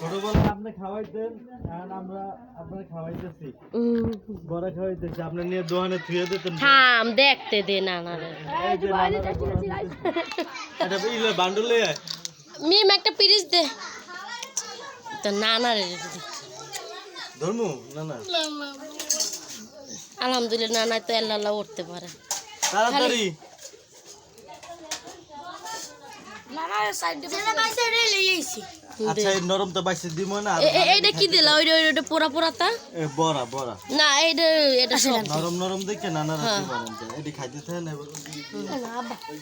ছোটবেলায় আপনি খাওয়াইতেন আর আমরা আপনার খাওয়াইতেছি। বড় খাওয়াইতেছি আপনি নিয়ে দোকানে থুয়ে দিতেন। থাম দেখতে দে না না। এটা ইলে বান্ডলে মিম একটা পিরিচ দে। তো না না রে ধর্ম না না আলহামদুলিল্লাহ না তো আল্লাহ উঠতে পারে। তাড়াতাড়ি। আচ্ছা এই নরম তো বাইসে দিব না এইটা কি দিলা? ওইটা ওইটা পোড়া পোড়াটা এ বড়া বড়া। না এইটা এটা সব। নরম নরম দেখে নানা রাখতে পারেন তো। এটি খাইতে থাকে না ওই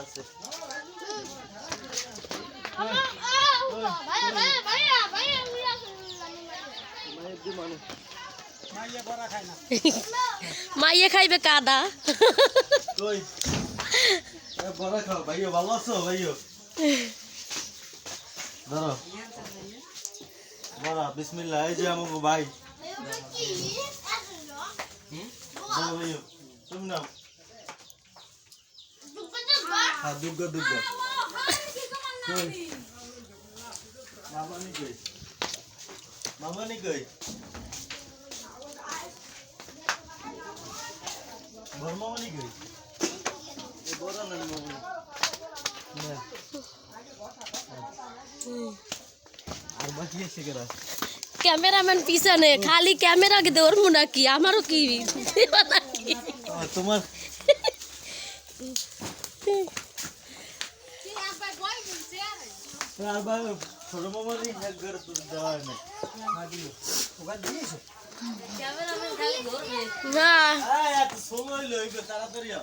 আছে দি মানুষ মাইয়ে খাইবে কাদা। বড়া খাও ভাইও ভালো আছো ভাইও ধরো। বড়া বিসমিল্লাহ, এই যে আমাকে ভাই। তুমি নাও। হ্যাঁ দুর্গা দুর্গা কই? মামা নি কই? মামা নি কই? বড় মামা নি কই? বড় না, মামা ক্যামেরাম্যান পিছনে খালি ক্যামেরা কে ধরবো নাকি আমারও কি দেবা নাকি তোমার আর ভাই ছোট মামারই এক ঘরে তো দেওয়া হয় না। না। এই, এত সময় লই গো তাড়াতাড়ি আও।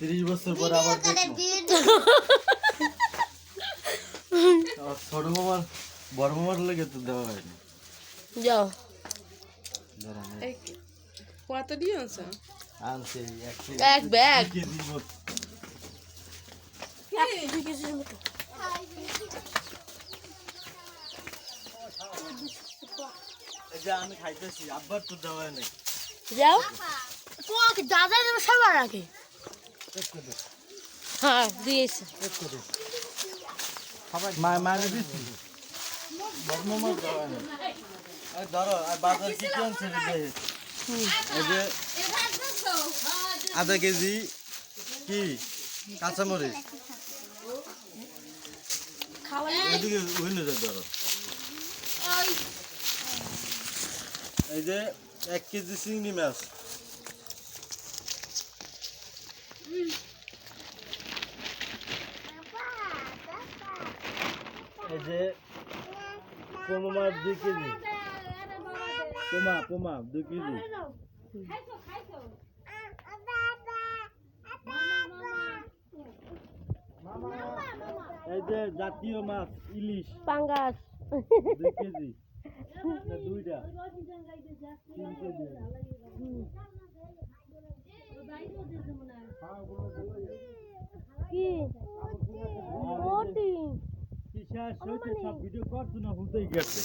তিরিশ বছর পরে আবার ছোট মামার বড় মামার লেগে তো দেওয়া হয়নি। যাও। কত দিয়েছে আনছে? এক এক ব্যাগ আমি খাইতেছি আব্বার তো দেওয়া নেই যাও। দাদা দেবে সবার আগে। হ্যাঁ দিয়েছে। আধা কেজি কি? কাঁচামরিচ। এদিকে ধরো। এই যে এক কেজি চিংড়ি মাছ। পোমা মাছ দুই কেজি। পোমা পোমা দুই কেজি। এই যে জাতীয় মাছ ইলিশ। পাঙ্গাস। দুই কেজি। দুইটা। তিন কেজি। ওটি কি শেষ হয়েছে সব ভিডিও করছ না হতেই গেছে